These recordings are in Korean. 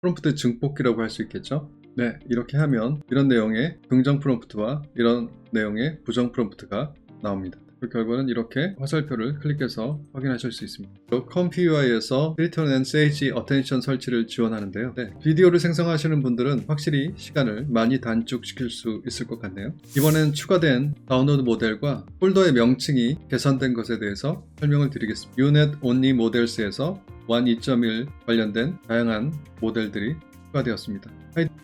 프롬프트 증폭기라고 할 수 있겠죠. 네, 이렇게 하면 이런 내용의 긍정 프롬프트와 이런 내용의 부정 프롬프트가 나옵니다. 그 결과는 이렇게 화살표를 클릭해서 확인하실 수 있습니다. 컴퓨어에서 Filter and Sage Attention 설치를 지원하는데요. 네, 비디오를 생성하시는 분들은 확실히 시간을 많이 단축시킬 수 있을 것 같네요. 이번엔 추가된 다운로드 모델과 폴더의 명칭이 개선된 것에 대해서 설명을 드리겠습니다. Unet Only Models에서 WAN 2.1 관련된 다양한 모델들이 추가되었습니다.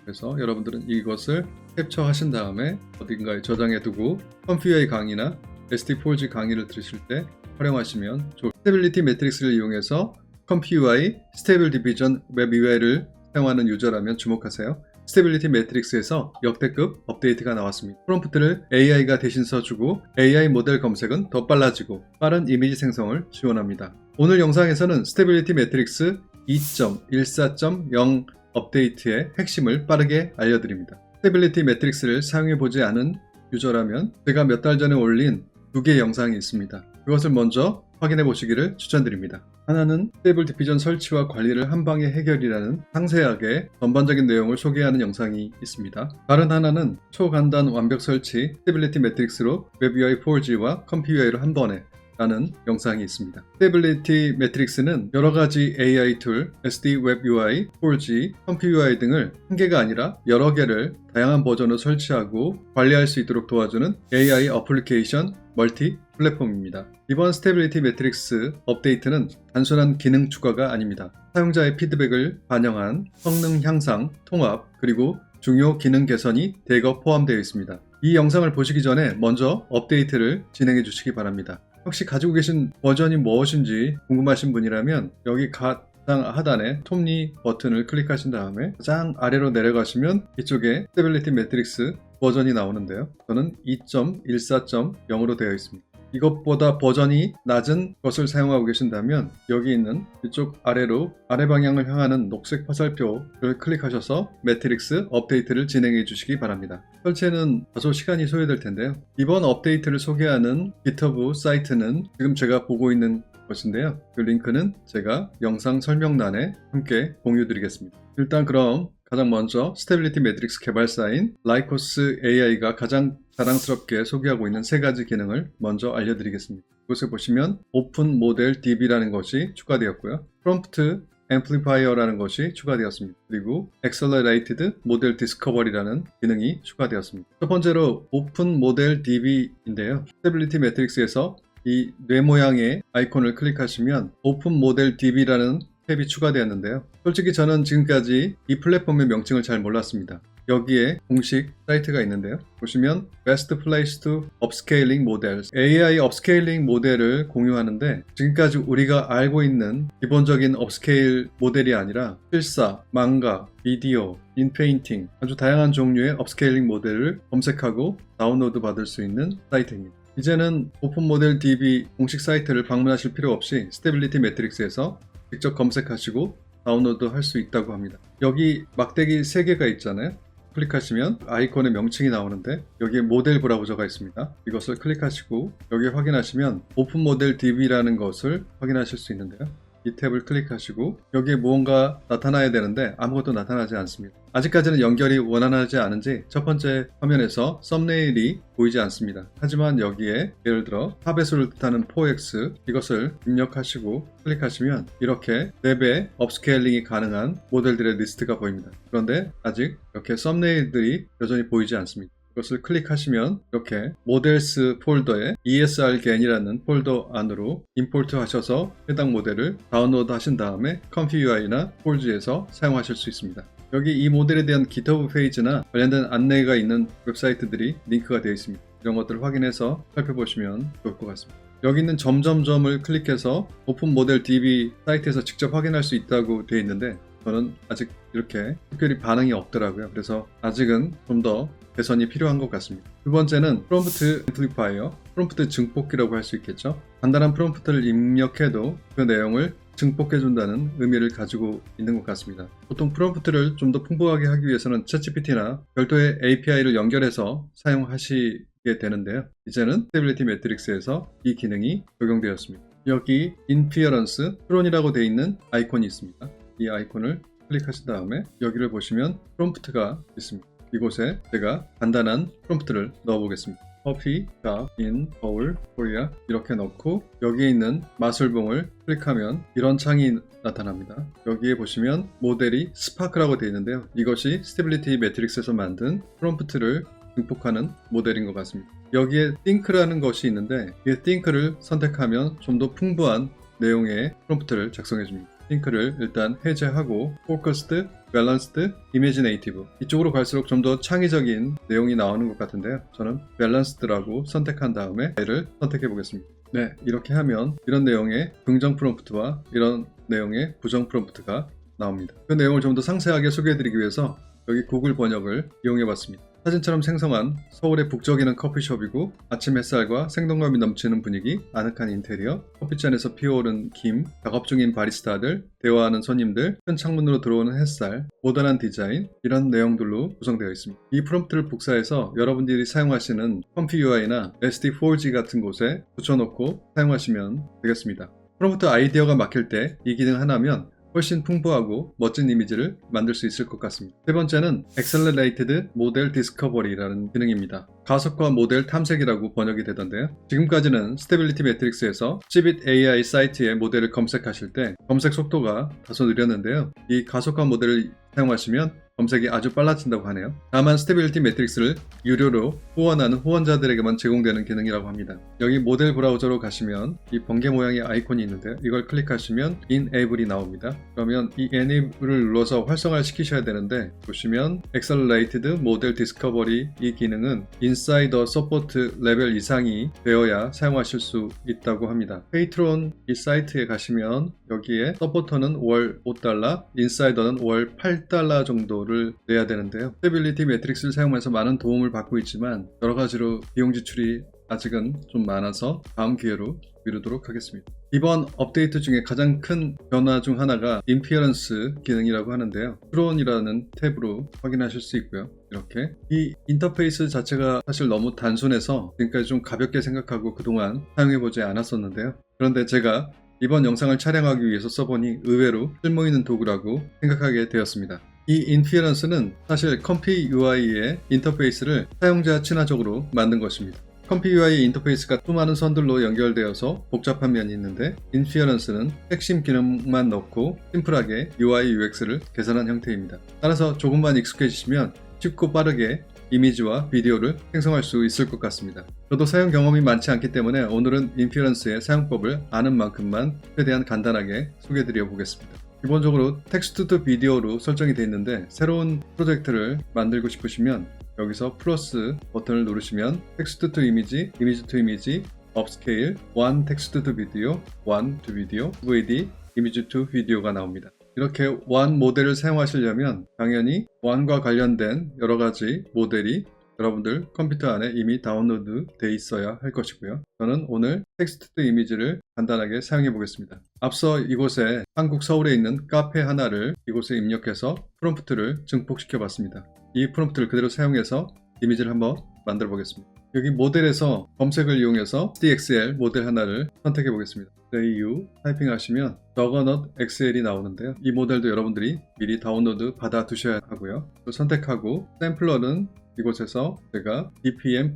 그래서 여러분들은 이것을 캡처하신 다음에 어딘가에 저장해 두고 컴퓨어의 강의나 ST4G 강의를 들으실 때 활용하시면 좋을 스테빌리티 매트릭스를 이용해서 컴퓨어의 스테이블 디비전 웹 UI를 사용하는 유저라면 주목하세요. 스테빌리티 매트릭스에서 역대급 업데이트가 나왔습니다. 프롬프트를 AI가 대신 써주고 AI 모델 검색은 더 빨라지고 빠른 이미지 생성을 지원합니다. 오늘 영상에서는 스테빌리티 매트릭스 2.14.0 업데이트의 핵심을 빠르게 알려드립니다. 스테빌리티 매트릭스를 사용해보지 않은 유저라면 제가 몇 달 전에 올린 두 개의 영상이 있습니다. 그것을 먼저 확인해 보시기를 추천드립니다. 하나는 스테이블 디피전 설치와 관리를 한 방에 해결이라는 상세하게 전반적인 내용을 소개하는 영상이 있습니다. 다른 하나는 초간단 완벽 설치 스테빌리티 매트릭스로 웹UI 4G와 컴퓨어를 한 번에 라는 영상이 있습니다. 스테빌리티 매트릭스는 여러 가지 AI 툴, SD 웹 UI, 4G, 컴퓨 UI 등을 한 개가 아니라 여러 개를 다양한 버전으로 설치하고 관리할 수 있도록 도와주는 AI 어플리케이션 멀티 플랫폼입니다. 이번 스테빌리티 매트릭스 업데이트는 단순한 기능 추가가 아닙니다. 사용자의 피드백을 반영한 성능 향상, 통합, 그리고 중요 기능 개선이 대거 포함되어 있습니다. 이 영상을 보시기 전에 먼저 업데이트를 진행해 주시기 바랍니다. 혹시 가지고 계신 버전이 무엇인지 궁금하신 분이라면 여기 가장 하단에 톱니 버튼을 클릭하신 다음에 가장 아래로 내려가시면 이쪽에 스테빌리티 매트릭스 버전이 나오는데요. 저는 2.14.0으로 되어 있습니다. 이것보다 버전이 낮은 것을 사용하고 계신다면 여기 있는 이쪽 아래로 아래 방향을 향하는 녹색 화살표를 클릭하셔서 매트릭스 업데이트를 진행해 주시기 바랍니다. 설치에는 다소 시간이 소요될 텐데요. 이번 업데이트를 소개하는 GitHub 사이트는 지금 제가 보고 있는 것인데요. 그 링크는 제가 영상 설명란에 함께 공유 드리겠습니다. 일단 그럼 가장 먼저 스테빌리티 매트릭스 개발사인 라이코스 AI가 가장 자랑스럽게 소개하고 있는 세 가지 기능을 먼저 알려드리겠습니다. 이곳에 보시면 오픈 모델 DB라는 것이 추가되었고요. 프롬프트 앰플리파이어라는 것이 추가되었습니다. 그리고 Accelerated Model Discovery라는 기능이 추가되었습니다. 첫 번째로 오픈 모델 DB인데요. 스테빌리티 매트릭스에서 이 뇌 모양의 아이콘을 클릭하시면 오픈 모델 DB라는 탭이 추가되었는데요. 솔직히 저는 지금까지 이 플랫폼의 명칭을 잘 몰랐습니다. 여기에 공식 사이트가 있는데요. 보시면 Best Place to Upscaling Models AI 업스케일링 모델을 공유하는데 지금까지 우리가 알고 있는 기본적인 업스케일 모델이 아니라 필사, 망가, 비디오, 인페인팅 아주 다양한 종류의 업스케일링 모델을 검색하고 다운로드 받을 수 있는 사이트입니다. 이제는 오픈 모델 DB 공식 사이트를 방문하실 필요 없이 스테빌리티 매트릭스에서 직접 검색하시고 다운로드 할 수 있다고 합니다. 여기 막대기 3개가 있잖아요. 클릭하시면 아이콘의 명칭이 나오는데 여기에 모델 브라우저가 있습니다. 이것을 클릭하시고 여기 확인하시면 오픈 모델 DB라는 것을 확인하실 수 있는데요. 이 탭을 클릭하시고 여기에 무언가 나타나야 되는데 아무것도 나타나지 않습니다. 아직까지는 연결이 원활하지 않은지 첫 번째 화면에서 썸네일이 보이지 않습니다. 하지만 여기에 예를 들어 탑배수를 뜻하는 4x 이것을 입력하시고 클릭하시면 이렇게 4배 업스케일링이 가능한 모델들의 리스트가 보입니다. 그런데 아직 이렇게 썸네일들이 여전히 보이지 않습니다. 이것을 클릭하시면 이렇게 모델스 폴더에 ESRGAN이라는 폴더 안으로 임포트 하셔서 해당 모델을 다운로드 하신 다음에 컴퓨UI나 폴즈에서 사용하실 수 있습니다. 여기 이 모델에 대한 GitHub 페이지나 관련된 안내가 있는 웹사이트들이 링크가 되어 있습니다. 이런 것들을 확인해서 살펴보시면 좋을 것 같습니다. 여기 있는 점점점을 클릭해서 오픈 모델 DB 사이트에서 직접 확인할 수 있다고 되어 있는데 저는 아직 이렇게 특별히 반응이 없더라고요. 그래서 아직은 좀 더 개선이 필요한 것 같습니다. 두 번째는 프롬프트 앰플리파이어, 프롬프트 증폭기라고 할 수 있겠죠. 간단한 프롬프트를 입력해도 그 내용을 증폭해준다는 의미를 가지고 있는 것 같습니다. 보통 프롬프트를 좀 더 풍부하게 하기 위해서는 챗GPT나 별도의 API를 연결해서 사용하시게 되는데요. 이제는 스테빌리티 매트릭스에서 이 기능이 적용되었습니다. 여기 인피어런스, 트론이라고 되어 있는 아이콘이 있습니다. 이 아이콘을 클릭하신 다음에 여기를 보시면 프롬프트가 있습니다. 이곳에 제가 간단한 프롬프트를 넣어 보겠습니다. 커피, 가, 인, 서울, 코리아 이렇게 넣고 여기에 있는 마술봉을 클릭하면 이런 창이 나타납니다. 여기에 보시면 모델이 스파크라고 되어 있는데요. 이것이 스테빌리티 매트릭스에서 만든 프롬프트를 증폭하는 모델인 것 같습니다. 여기에 think라는 것이 있는데 이 think를 선택하면 좀 더 풍부한 내용의 프롬프트를 작성해 줍니다. Think를 일단 해제하고 focused, balanced, imaginative 이쪽으로 갈수록 좀 더 창의적인 내용이 나오는 것 같은데요. 저는 balanced라고 선택한 다음에 를 선택해 보겠습니다. 네, 이렇게 하면 이런 내용의 긍정 프롬프트와 이런 내용의 부정 프롬프트가 나옵니다. 그 내용을 좀 더 상세하게 소개해 드리기 위해서 여기 구글 번역을 이용해 봤습니다. 사진처럼 생성한 서울의 북적이는 커피숍이고 아침 햇살과 생동감이 넘치는 분위기, 아늑한 인테리어, 커피잔에서 피어오른 김, 작업 중인 바리스타들, 대화하는 손님들, 큰 창문으로 들어오는 햇살, 모던한 디자인 이런 내용들로 구성되어 있습니다. 이 프롬프트를 복사해서 여러분들이 사용하시는 컴피 UI나 SD4G 같은 곳에 붙여놓고 사용하시면 되겠습니다. 프롬프트 아이디어가 막힐 때 이 기능 하나면 훨씬 풍부하고 멋진 이미지를 만들 수 있을 것 같습니다. 세 번째는 Accelerated Model Discovery라는 기능입니다. 가속화 모델 탐색이라고 번역이 되던데요. 지금까지는 스테빌리티 매트릭스에서 Cbit AI 사이트에 모델을 검색하실 때 검색 속도가 다소 느렸는데요. 이 가속화 모델을 사용하시면 검색이 아주 빨라진다고 하네요. 다만 스테빌리티 매트릭스를 유료로 후원하는 후원자들에게만 제공되는 기능이라고 합니다. 여기 모델 브라우저로 가시면 이 번개 모양의 아이콘이 있는데요. 이걸 클릭하시면 Enable이 나옵니다. 그러면 이 Enable을 눌러서 활성화를 시키셔야 되는데 보시면 Accelerated Model Discovery 이 기능은 the Support 레벨 이상이 되어야 사용하실 수 있다고 합니다. 페이트론 이 사이트에 가시면 여기에 서포터는 월 5달러, 인사이더는 월 8달러 정도를 내야 되는데요. 스테빌리티 매트릭스를 사용해서 많은 도움을 받고 있지만 여러 가지로 비용 지출이 아직은 좀 많아서 다음 기회로 미루도록 하겠습니다. 이번 업데이트 중에 가장 큰 변화 중 하나가 인피어런스 기능이라고 하는데요. 프론이라는 탭으로 확인하실 수 있고요. 이렇게 이 인터페이스 자체가 사실 너무 단순해서 지금까지 좀 가볍게 생각하고 그동안 사용해보지 않았었는데요. 그런데 제가 이번 영상을 촬영하기 위해서 써보니 의외로 쓸모있는 도구라고 생각하게 되었습니다. 이 인피어런스는 사실 컴피 UI의 인터페이스를 사용자 친화적으로 만든 것입니다. 컴피 UI 인터페이스가 수많은 선들로 연결되어서 복잡한 면이 있는데 인피어런스는 핵심 기능만 넣고 심플하게 UI UX를 개선한 형태입니다. 따라서 조금만 익숙해지시면 쉽고 빠르게 이미지와 비디오를 생성할 수 있을 것 같습니다. 저도 사용 경험이 많지 않기 때문에 오늘은 인피어런스의 사용법을 아는 만큼만 최대한 간단하게 소개해드려 보겠습니다. 기본적으로 텍스트 투 비디오로 설정이 되어 있는데 새로운 프로젝트를 만들고 싶으시면 여기서 플러스 버튼을 누르시면 텍스트 투 이미지, 이미지 투 이미지, 업스케일, 원 텍스트 투 비디오, 원 투 비디오, VD, 이미지 투 비디오가 나옵니다. 이렇게 원 모델을 사용하시려면 당연히 원과 관련된 여러 가지 모델이 여러분들 컴퓨터 안에 이미 다운로드 돼 있어야 할 것이고요. 저는 오늘 텍스트 투 이미지를 간단하게 사용해 보겠습니다. 앞서 이곳에 한국 서울에 있는 카페 하나를 이곳에 입력해서 프롬프트를 증폭시켜 봤습니다. 이 프롬프트를 그대로 사용해서 이미지를 한번 만들어 보겠습니다. 여기 모델에서 검색을 이용해서 DXL 모델 하나를 선택해 보겠습니다. AU 타이핑 하시면 저거넛 XL이 나오는데요. 이 모델도 여러분들이 미리 다운로드 받아 두셔야 하고요. 선택하고 샘플러는 이곳에서 제가 DPM++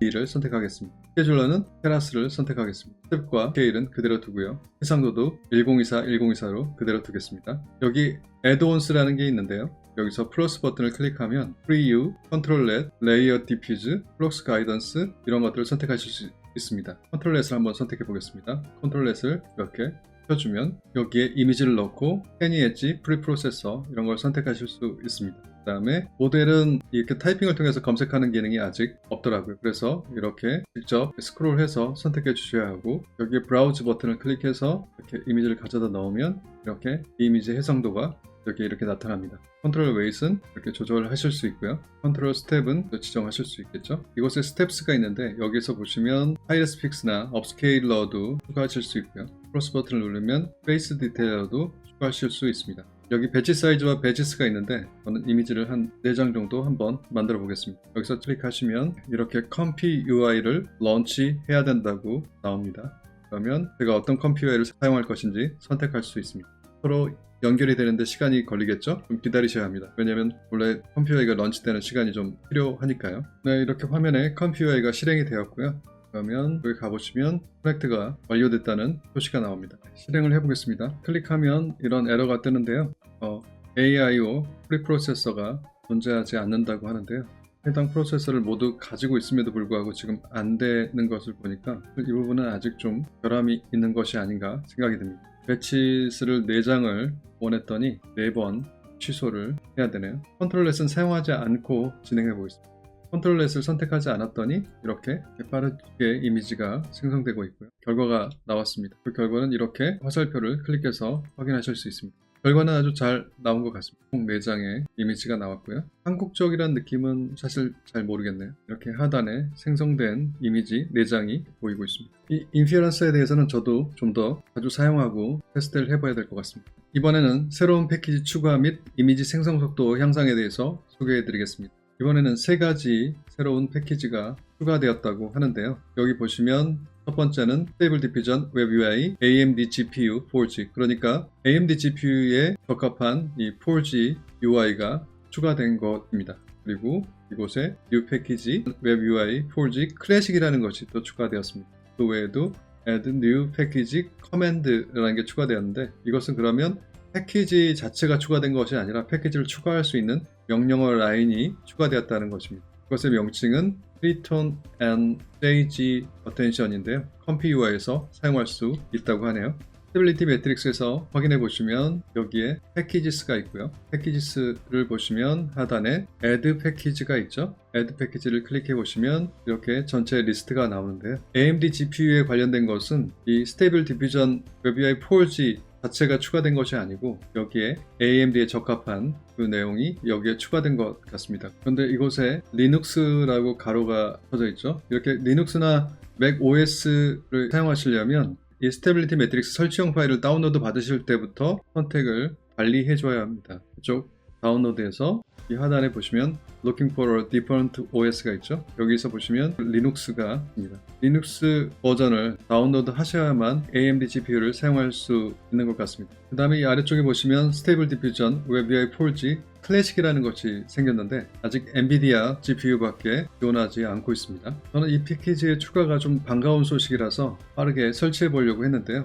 D를 선택하겠습니다. 스케줄러는 테라스를 선택하겠습니다. 스텝과 스케일은 그대로 두고요. 해상도도 1024, 1024로 그대로 두겠습니다. 여기 Add-ons라는 게 있는데요. 여기서 플러스 버튼을 클릭하면 Preview, Control Net, Layer Diffuse, Flux Guidance 이런 것들을 선택하실 수 있습니다. Control Net을 한번 선택해 보겠습니다. Control Net을 이렇게 펴주면 여기에 이미지를 넣고 페니 엣지, 프리프로세서 이런 걸 선택하실 수 있습니다. 그 다음에 모델은 이렇게 타이핑을 통해서 검색하는 기능이 아직 없더라고요. 그래서 이렇게 직접 스크롤해서 선택해 주셔야 하고 여기에 브라우즈 버튼을 클릭해서 이렇게 이미지를 가져다 넣으면 이렇게 이 이미지 해상도가 여기 이렇게 나타납니다. 컨트롤 웨이트는 이렇게 조절하실 수 있고요. 컨트롤 스텝은 또 지정하실 수 있겠죠. 이곳에 스텝스가 있는데 여기서 보시면 하이어스 픽스나 업스케일러도 추가하실 수 있고요. 크로스 버튼을 누르면 페이스 디테일러도 추가하실 수 있습니다. 여기 배지 사이즈와 배지스가 있는데 저는 이미지를 한 4장 정도 한번 만들어 보겠습니다. 여기서 클릭하시면 이렇게 컴피 UI를 런치해야 된다고 나옵니다. 그러면 제가 어떤 컴피 UI를 사용할 것인지 선택할 수 있습니다. 서로 연결이 되는데 시간이 걸리겠죠? 좀 기다리셔야 합니다. 왜냐면 원래 컴퓨터가 런치되는 시간이 좀 필요하니까요. 네, 이렇게 화면에 컴퓨터가 실행이 되었고요. 그러면 여기 가보시면 커넥트가 완료됐다는 표시가 나옵니다. 실행을 해보겠습니다. 클릭하면 이런 에러가 뜨는데요. 어, AIO 프리프로세서가 존재하지 않는다고 하는데요. 해당 프로세서를 모두 가지고 있음에도 불구하고 지금 안 되는 것을 보니까 이 부분은 아직 좀 결함이 있는 것이 아닌가 생각이 듭니다. 배치스를 4장을 원했더니 4번 취소를 해야 되네요. 컨트롤렛은 사용하지 않고 진행해 보겠습니다. 컨트롤렛을 선택하지 않았더니 이렇게 빠르게 이미지가 생성되고 있고요. 결과가 나왔습니다. 그 결과는 이렇게 화살표를 클릭해서 확인하실 수 있습니다. 결과는 아주 잘 나온 것 같습니다. 총 4장의 이미지가 나왔고요. 한국적이란 느낌은 사실 잘 모르겠네요. 이렇게 하단에 생성된 이미지 4장이 보이고 있습니다. 이 인피어런스에 대해서는 저도 좀 더 자주 사용하고 테스트를 해봐야 될 것 같습니다. 이번에는 새로운 패키지 추가 및 이미지 생성 속도 향상에 대해서 소개해 드리겠습니다. 이번에는 세 가지 새로운 패키지가 추가되었다고 하는데요. 여기 보시면 첫 번째는 Stable Diffusion Web UI AMD GPU 4G 그러니까 AMD GPU에 적합한 이 4G UI가 추가된 것입니다. 그리고 이곳에 New 패키지 Web UI 4G 클래식이라는 것이 또 추가되었습니다. 그 외에도 Add New Package Command라는 게 추가되었는데 이것은 그러면 패키지 자체가 추가된 것이 아니라 패키지를 추가할 수 있는 명령어 라인이 추가되었다는 것입니다. 그것의 명칭은 Triton and Stage Attention인데요. 컴피UI에서 사용할 수 있다고 하네요. 스테빌리티 매트릭스에서 확인해 보시면 여기에 패키지스가 있고요. 패키지스를 보시면 하단에 Add 패키지가 있죠. Add 패키지를 클릭해 보시면 이렇게 전체 리스트가 나오는데요. AMD GPU에 관련된 것은 이 Stable Diffusion WebUI 4G 자체가 추가된 것이 아니고 여기에 AMD에 적합한 그 내용이 여기에 추가된 것 같습니다. 그런데 이곳에 리눅스라고 가로가 쳐져 있죠. 이렇게 리눅스나 맥 OS를 사용하시려면 이 스테빌리티 매트릭스 설치형 파일을 다운로드 받으실 때부터 선택을 관리해 줘야 합니다. 이쪽 다운로드에서 이 하단에 보시면 Looking for a different OS가 있죠. 여기서 보시면 리눅스가 있습니다. 리눅스 버전을 다운로드 하셔야만 AMD GPU를 사용할 수 있는 것 같습니다. 그 다음에 이 아래쪽에 보시면 Stable Diffusion WebUI 4G 클래식이라는 것이 생겼는데 아직 엔비디아 GPU밖에 지원하지 않고 있습니다. 저는 이 패키지의 추가가 좀 반가운 소식이라서 빠르게 설치해 보려고 했는데요.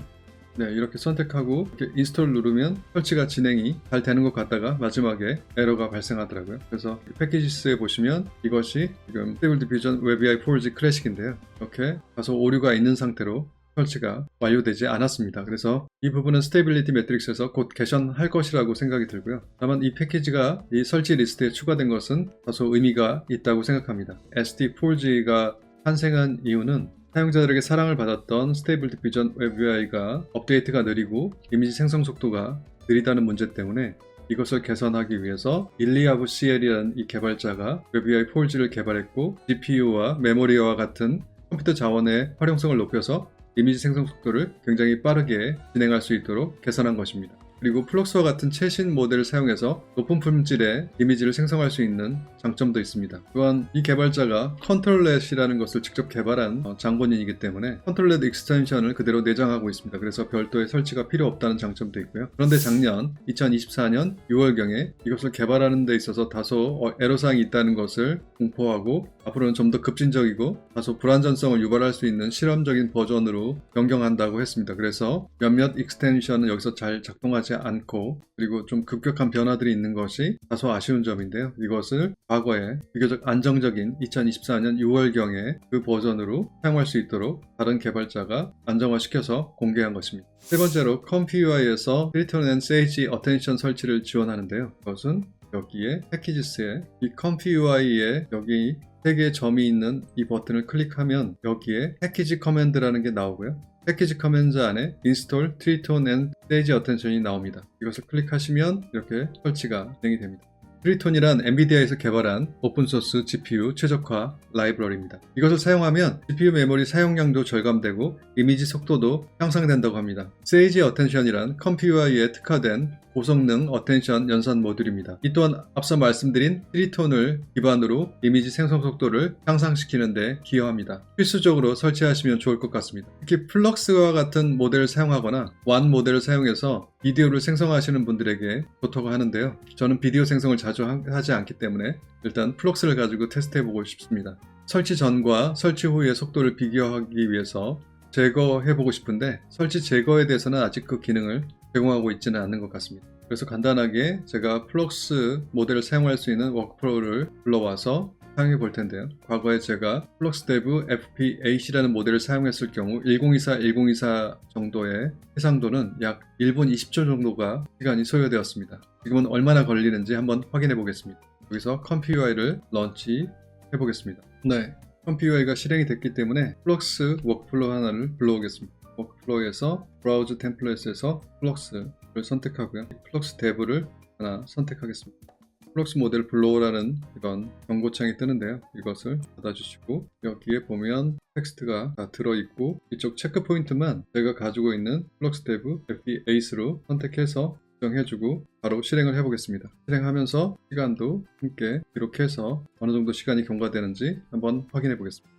네, 이렇게 선택하고 이렇게 인스톨 누르면 설치가 진행이 잘 되는 것 같다가 마지막에 에러가 발생하더라고요. 그래서 패키지스에 보시면 이것이 지금 스테이블 디퓨전 웹UI 4G 클래식인데요. 이렇게 다소 오류가 있는 상태로 설치가 완료되지 않았습니다. 그래서 이 부분은 스테이빌리티 매트릭스에서 곧 개선할 것이라고 생각이 들고요. 다만 이 패키지가 이 설치 리스트에 추가된 것은 다소 의미가 있다고 생각합니다. SD4G가 탄생한 이유는 사용자들에게 사랑을 받았던 스테이블 디퓨전 웹 UI가 업데이트가 느리고 이미지 생성 속도가 느리다는 문제 때문에 이것을 개선하기 위해서 일리아브 CL이라는 이 개발자가 웹 UI 4G를 개발했고 GPU와 메모리와 같은 컴퓨터 자원의 활용성을 높여서 이미지 생성 속도를 굉장히 빠르게 진행할 수 있도록 개선한 것입니다. 그리고 플럭스와 같은 최신 모델을 사용해서 높은 품질의 이미지를 생성할 수 있는 장점도 있습니다. 또한 이 개발자가 컨트롤렛이라는 것을 직접 개발한 어, 장본인이기 때문에 컨트롤렛 익스텐션을 그대로 내장하고 있습니다. 그래서 별도의 설치가 필요 없다는 장점도 있고요. 그런데 작년 2024년 6월경에 이것을 개발하는 데 있어서 다소 어, 애로사항이 있다는 것을 공포하고 앞으로는 좀 더 급진적이고 다소 불안전성을 유발할 수 있는 실험적인 버전으로 변경한다고 했습니다. 그래서 몇몇 익스텐션은 여기서 잘 작동하지 않고 그리고 좀 급격한 변화들이 있는 것이 다소 아쉬운 점인데요. 이것을 과거에 비교적 안정적인 2024년 6월경에 그 버전으로 사용할 수 있도록 다른 개발자가 안정화시켜서 공개한 것입니다. 세 번째로 컴퓨UI에서 Triton and Sage Attention 설치를 지원하는데요. 그것은 여기에 패키지스에 이 컴퓨UI에 여기 세 개의 점이 있는 이 버튼을 클릭하면 여기에 패키지 커맨드라는 게 나오고요. 패키지 커맨드 안에 인스톨 트리톤 앤 스테이지 어텐션이 나옵니다. 이것을 클릭하시면 이렇게 설치가 진행이 됩니다. 트리톤이란 엔비디아에서 개발한 오픈소스 GPU 최적화 라이브러리입니다. 이것을 사용하면 GPU 메모리 사용량도 절감되고 이미지 속도도 향상된다고 합니다. 세이지 어텐션이란 컴퓨터에 특화된 고성능 어텐션 연산 모듈입니다. 이 또한 앞서 말씀드린 트리톤을 기반으로 이미지 생성 속도를 향상시키는데 기여합니다. 필수적으로 설치하시면 좋을 것 같습니다. 특히 플럭스와 같은 모델을 사용하거나 완 모델을 사용해서 비디오를 생성하시는 분들에게 좋다고 하는데요. 저는 비디오 생성을 자주 하- 하지 않기 때문에 일단 플럭스를 가지고 테스트해보고 싶습니다. 설치 전과 설치 후의 속도를 비교하기 위해서 제거해보고 싶은데 설치 제거에 대해서는 아직 그 기능을 제공하고 있지는 않는 것 같습니다. 그래서 간단하게 제가 플럭스 모델을 사용할 수 있는 워크프로를 불러와서 사용해 볼 텐데요. 과거에 제가 플럭스데브 FP8이라는 모델을 사용했을 경우 1024, 1024 정도의 해상도는 약 1분 20초 정도가 시간이 소요되었습니다. 지금은 얼마나 걸리는지 한번 확인해 보겠습니다. 여기서 컴퓨어를 런치 해 보겠습니다. 네, 컴퓨어가 실행이 됐기 때문에 플럭스 워크플로우 하나를 불러오겠습니다. 워크플로우에서 브라우저 템플릿에서 플럭스를 선택하고요. 플럭스 데브를 하나 선택하겠습니다. 플럭스 모델 불러오라는 이런 경고창이 뜨는데요. 이것을 닫아주시고 여기에 보면 텍스트가 다 들어있고 이쪽 체크 포인트만 제가 가지고 있는 플럭스 데브 FP8로 선택해서 정해주고 바로 실행을 해보겠습니다. 실행하면서 시간도 함께 기록해서 어느 정도 시간이 경과되는지 한번 확인해 보겠습니다.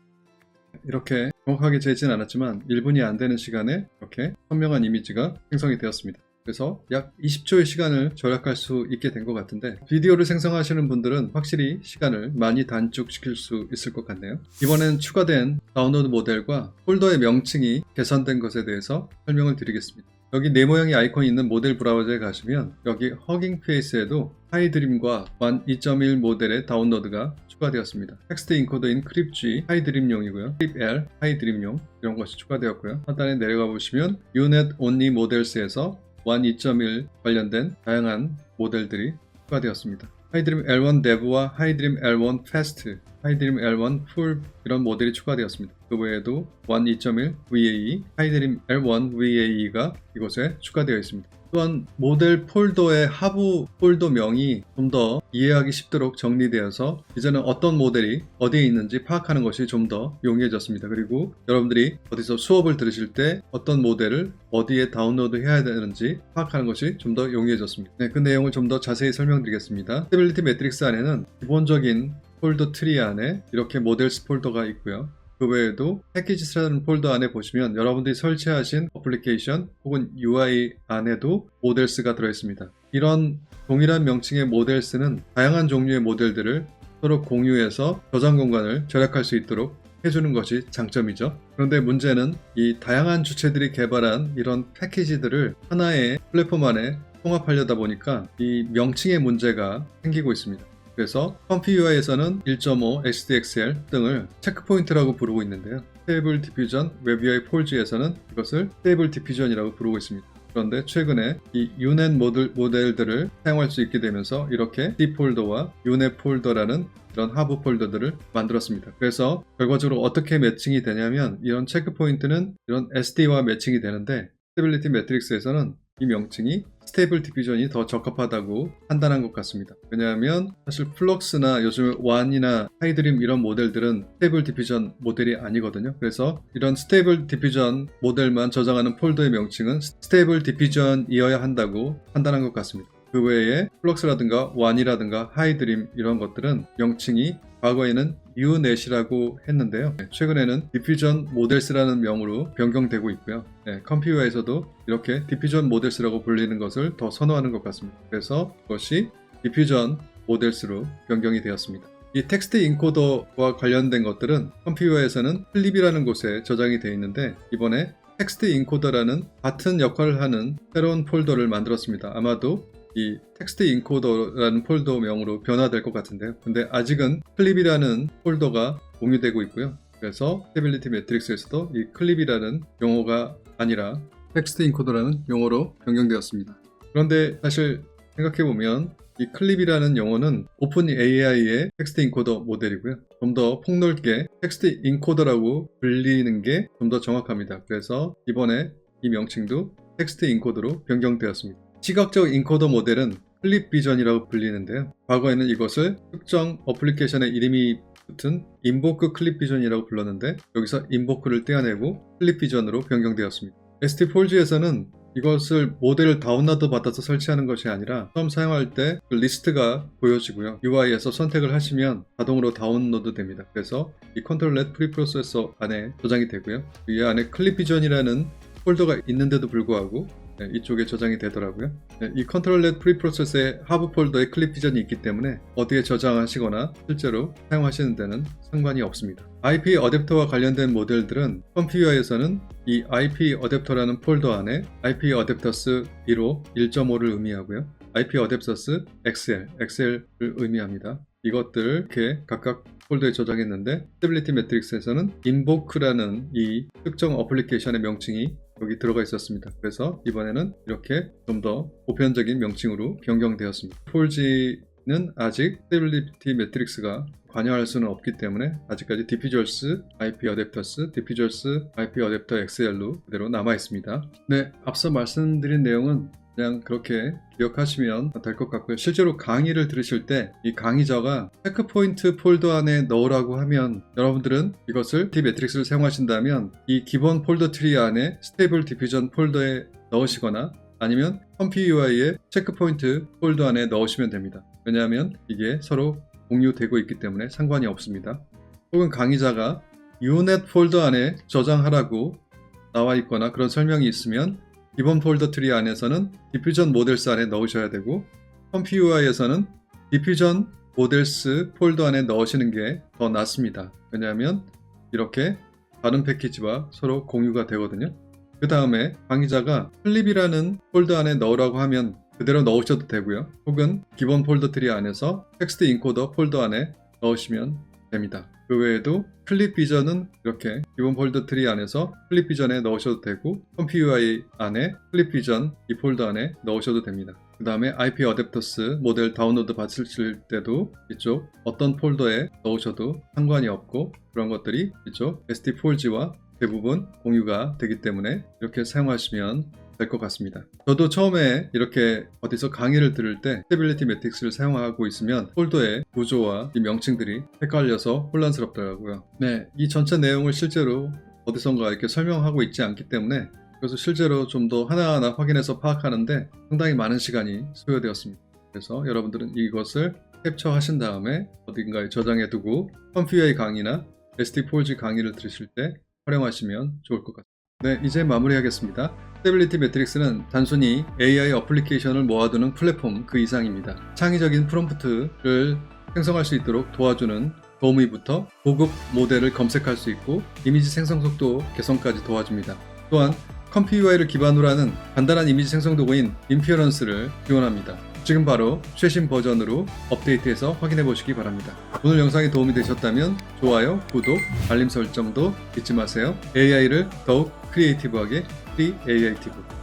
이렇게 정확하게 재진 않았지만 1분이 안 되는 시간에 이렇게 선명한 이미지가 생성이 되었습니다. 그래서 약 20초의 시간을 절약할 수 있게 된 것 같은데 비디오를 생성하시는 분들은 확실히 시간을 많이 단축시킬 수 있을 것 같네요. 이번엔 추가된 다운로드 모델과 폴더의 명칭이 개선된 것에 대해서 설명을 드리겠습니다. 여기 네 모양의 아이콘이 있는 모델 브라우저에 가시면 여기 허깅 페이스에도 하이드림과 완 2.1 모델의 다운로드가 추가되었습니다. 텍스트 인코더인 크립G 하이드림용이고요. 크립L 하이드림용 이런 것이 추가되었고요. 하단에 내려가 보시면 UNET Only Models에서 완 2.1 관련된 다양한 모델들이 추가되었습니다. 하이드림 L1 Dev와 하이드림 L1 Fast, 하이드림 L1 Full 이런 모델이 추가되었습니다. 그 외에도 완2.1 VAE, 하이드림 L1 VAE가 이곳에 추가되어 있습니다. 또한 모델 폴더의 하부 폴더명이 좀 더 이해하기 쉽도록 정리되어서 이제는 어떤 모델이 어디에 있는지 파악하는 것이 좀 더 용이해졌습니다. 그리고 여러분들이 어디서 수업을 들으실 때 어떤 모델을 어디에 다운로드 해야 되는지 파악하는 것이 좀 더 용이해졌습니다. 네, 그 내용을 좀 더 자세히 설명드리겠습니다. 스테빌리티 매트릭스 안에는 기본적인 폴더 트리 안에 이렇게 모델스 폴더가 있고요. 그 외에도 패키지스라는 폴더 안에 보시면 여러분들이 설치하신 어플리케이션 혹은 UI 안에도 모델스가 들어있습니다. 이런 동일한 명칭의 모델스는 다양한 종류의 모델들을 서로 공유해서 저장 공간을 절약할 수 있도록 해주는 것이 장점이죠. 그런데 문제는 이 다양한 주체들이 개발한 이런 패키지들을 하나의 플랫폼 안에 통합하려다 보니까 이 명칭의 문제가 생기고 있습니다. 그래서 컴퓨어에서는 1.5, SDXL 등을 체크포인트라고 부르고 있는데요. 스테이블 디퓨전, 웹UI 폴즈에서는 이것을 스테이블 디퓨전이라고 부르고 있습니다. 그런데 최근에 이 유넷 모델, 모델들을 사용할 수 있게 되면서 이렇게 D 폴더와 유넷 폴더라는 이런 하부 폴더들을 만들었습니다. 그래서 결과적으로 어떻게 매칭이 되냐면 이런 체크 포인트는 이런 SD와 매칭이 되는데 스테빌리티 매트릭스에서는 이 명칭이 스테이블 디퓨전이 더 적합하다고 판단한 것 같습니다. 왜냐하면 사실 플럭스나 요즘 완이나 하이드림 이런 모델들은 스테이블 디퓨전 모델이 아니거든요. 그래서 이런 스테이블 디퓨전 모델만 저장하는 폴더의 명칭은 스테이블 디퓨전이어야 한다고 판단한 것 같습니다. 그 외에 플럭스라든가 완이라든가 하이드림 이런 것들은 명칭이 과거에는 유넷이라고 했는데요. 네, 최근에는 디퓨전 모델스라는 명으로 변경되고 있고요. 네, 컴퓨터에서도 이렇게 디퓨전 모델스라고 불리는 것을 더 선호하는 것 같습니다. 그래서 그것이 디퓨전 모델스로 변경이 되었습니다. 이 텍스트 인코더와 관련된 것들은 컴퓨터에서는 클립이라는 곳에 저장이 되어 있는데 이번에 텍스트 인코더라는 같은 역할을 하는 새로운 폴더를 만들었습니다. 아마도 이 텍스트 인코더라는 폴더명으로 변화될 것 같은데요. 근데 아직은 클립이라는 폴더가 공유되고 있고요. 그래서 스테빌리티 매트릭스에서도 이 클립이라는 용어가 아니라 텍스트 인코더라는 용어로 변경되었습니다. 그런데 사실 생각해보면 이 클립이라는 용어는 오픈 AI의 텍스트 인코더 모델이고요. 좀 더 폭넓게 텍스트 인코더라고 불리는 게 좀 더 정확합니다. 그래서 이번에 이 명칭도 텍스트 인코더로 변경되었습니다. 시각적 인코더 모델은 클립 비전이라고 불리는데요. 과거에는 이것을 특정 어플리케이션의 이름이 붙은 인보크 클립 비전이라고 불렀는데 여기서 인보크를 떼어내고 클립 비전으로 변경되었습니다. ST 폴즈에서는 이것을 모델을 다운로드 받아서 설치하는 것이 아니라 처음 사용할 때 그 리스트가 보여지고요. UI에서 선택을 하시면 자동으로 다운로드 됩니다. 그래서 이 컨트롤 넷 프리프로세서 안에 저장이 되고요. 이 안에 클립 비전이라는 폴더가 있는데도 불구하고 네, 이쪽에 저장이 되더라고요. 네, 이 컨트롤 넷 프리프로세스의 하부 폴더에 클립 비전이 있기 때문에 어디에 저장하시거나 실제로 사용하시는 데는 상관이 없습니다. IP 어댑터와 관련된 모델들은 컴퓨터에서는 이 IP 어댑터라는 폴더 안에 IP 어댑터스 1호 1.5를 의미하고요. IP 어댑터스 XL, XL을 의미합니다. 이것들 이렇게 각각 폴더에 저장했는데 스테빌리티 매트릭스에서는 인보크라는 이 특정 어플리케이션의 명칭이 여기 들어가 있었습니다. 그래서 이번에는 이렇게 좀 더 보편적인 명칭으로 변경되었습니다. 4G는 아직 스테빌리티 매트릭스가 관여할 수는 없기 때문에 아직까지 디퓨저스 IP 어댑터스, 디퓨저스 IP 어댑터 XL로 그대로 남아 있습니다. 네, 앞서 말씀드린 내용은 그냥 그렇게 기억하시면 될 것 같고요. 실제로 강의를 들으실 때 이 강의자가 체크포인트 폴더 안에 넣으라고 하면 여러분들은 이것을 D 매트릭스를 사용하신다면 이 기본 폴더 트리 안에 스테이블 디퓨전 폴더에 넣으시거나 아니면 컴피 UI의 체크포인트 폴더 안에 넣으시면 됩니다. 왜냐하면 이게 서로 공유되고 있기 때문에 상관이 없습니다. 혹은 강의자가 UNET 폴더 안에 저장하라고 나와 있거나 그런 설명이 있으면 기본 폴더 트리 안에서는 디퓨전 모델스 안에 넣으셔야 되고 컴피 UI에서는 디퓨전 모델스 폴더 안에 넣으시는 게 더 낫습니다. 왜냐하면 이렇게 다른 패키지와 서로 공유가 되거든요. 그 다음에 강의자가 클립이라는 폴더 안에 넣으라고 하면 그대로 넣으셔도 되고요. 혹은 기본 폴더 트리 안에서 텍스트 인코더 폴더 안에 넣으시면 됩니다. 그 외에도 클립 비전은 이렇게 기본 폴더 트리 안에서 클립 비전에 넣으셔도 되고 컴피 UI 안에 클립 비전 이 폴더 안에 넣으셔도 됩니다. 그 다음에 IP 어댑터스 모델 다운로드 받으실 때도 이쪽 어떤 폴더에 넣으셔도 상관이 없고 그런 것들이 이쪽 SD4G와 대부분 공유가 되기 때문에 이렇게 사용하시면 될 것 같습니다. 저도 처음에 이렇게 어디서 강의를 들을 때 스테빌리티 매트릭스를 사용하고 있으면 폴더의 구조와 이 명칭들이 헷갈려서 혼란스럽더라고요. 네, 이 전체 내용을 실제로 어디선가 이렇게 설명하고 있지 않기 때문에 그래서 실제로 좀 더 하나하나 확인해서 파악하는데 상당히 많은 시간이 소요되었습니다. 그래서 여러분들은 이것을 캡처하신 다음에 어딘가에 저장해 두고 컴퓨터의 강의나 SD4G 강의를 들으실 때 활용하시면 좋을 것 같습니다. 네, 이제 마무리하겠습니다. 스테빌리티 매트릭스는 단순히 AI 어플리케이션을 모아두는 플랫폼 그 이상입니다. 창의적인 프롬프트를 생성할 수 있도록 도와주는 도우미부터 고급 모델을 검색할 수 있고 이미지 생성 속도 개선까지 도와줍니다. 또한 컴피 UI를 기반으로 하는 간단한 이미지 생성 도구인 인피어런스를 지원합니다. 지금 바로 최신 버전으로 업데이트해서 확인해 보시기 바랍니다. 오늘 영상이 도움이 되셨다면 좋아요, 구독, 알림 설정도 잊지 마세요. AI를 더욱 크리에이티브하게 TV